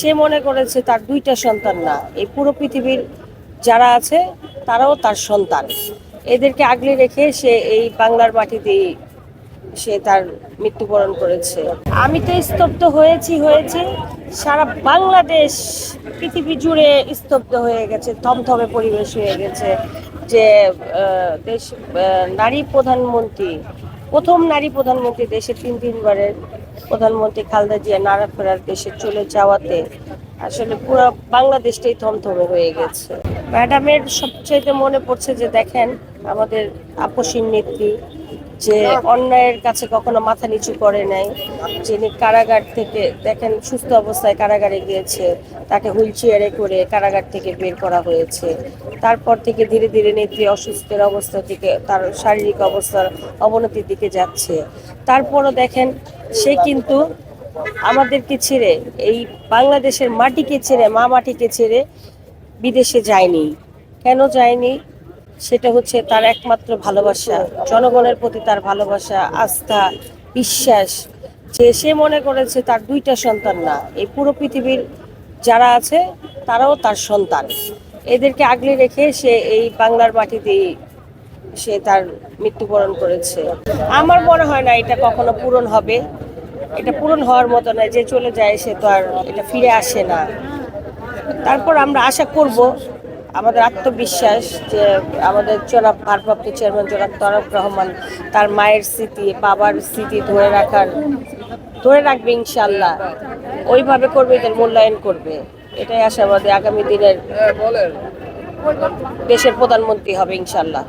সে মনে করেছে তার দুইটা সন্তান না। এই পুরো পৃথিবীর যারা আছে, তারাও তার সন্তান। এদেরকে আগলে রেখে সে এই বাংলার মাটিতেই সে তার মৃত্যুবরণ করেছে। আমি তো স্তব্ধ হয়েছি হয়েছি। সারা বাংলাদেশ পৃথিবী জুড়ে স্তব্ধ হয়ে গেছে, থমথমে পরিবেশ হয়ে গেছে যে দেশ নারী প্রধানমন্ত্রী, প্রথম নারী প্রধানমন্ত্রী দেশের তিন তিনবারের প্রধানমন্ত্রী খালেদা জিয়া নাড়া ফেরার দেশে চলে যাওয়াতে আসলে পুরো বাংলাদেশটাই থমথমে হয়ে গেছে। ম্যাডামের সবচেয়ে মনে পড়ছে যে দেখেন, আমাদের আপসীন নেত্রী যে অন্যায়ের কাছে কখনো মাথা নিচু করে নাই, যিনি কারাগার থেকে দেখেন সুস্থ অবস্থায় কারাগারে গিয়েছে, তাকে হুইল চেয়ারে করে কারাগার থেকে বের করা হয়েছে। তারপর থেকে ধীরে ধীরে নেত্রী অসুস্থের অবস্থা থেকে তার শারীরিক অবস্থার অবনতির দিকে যাচ্ছে। তারপরও দেখেন সে কিন্তু আমাদেরকে ছেড়ে, এই বাংলাদেশের মাটিকে ছেড়ে, মা মাটিকে ছেড়ে বিদেশে যায়নি। কেন যায়নি? সেটা হচ্ছে তার একমাত্র ভালোবাসা, জনগণের প্রতি তার ভালোবাসা, আস্থা, বিশ্বাস। যে সে মনে করেছে তার দুইটা সন্তান না, এই পুরো পৃথিবীর যারা আছে তারাও তার সন্তান। এদেরকে আগলে রেখে সে এই বাংলার মাটিতেই সে তার মৃত্যুবরণ করেছে। আমার মনে হয় না এটা কখনো পূরণ হবে। এটা পূরণ হওয়ার মতো না, যে চলে যায় সে তো আর এটা ফিরে আসে না। তারপর আমরা আশা করব, আমাদের আত্মবিশ্বাস যে আমাদের জনাব ভারপ্রাপ্ত চেয়ারম্যান জনাব তরফ রহমান তার মায়ের স্মৃতি, বাবার স্মৃতি ধরে রাখার, ধরে রাখবে ইনশাল্লাহ ওইভাবে করবে, এদের মূল্যায়ন করবে। এটাই আশা আমাদের আগামী দিনের দেশের প্রধানমন্ত্রী হবে ইনশাল্লাহ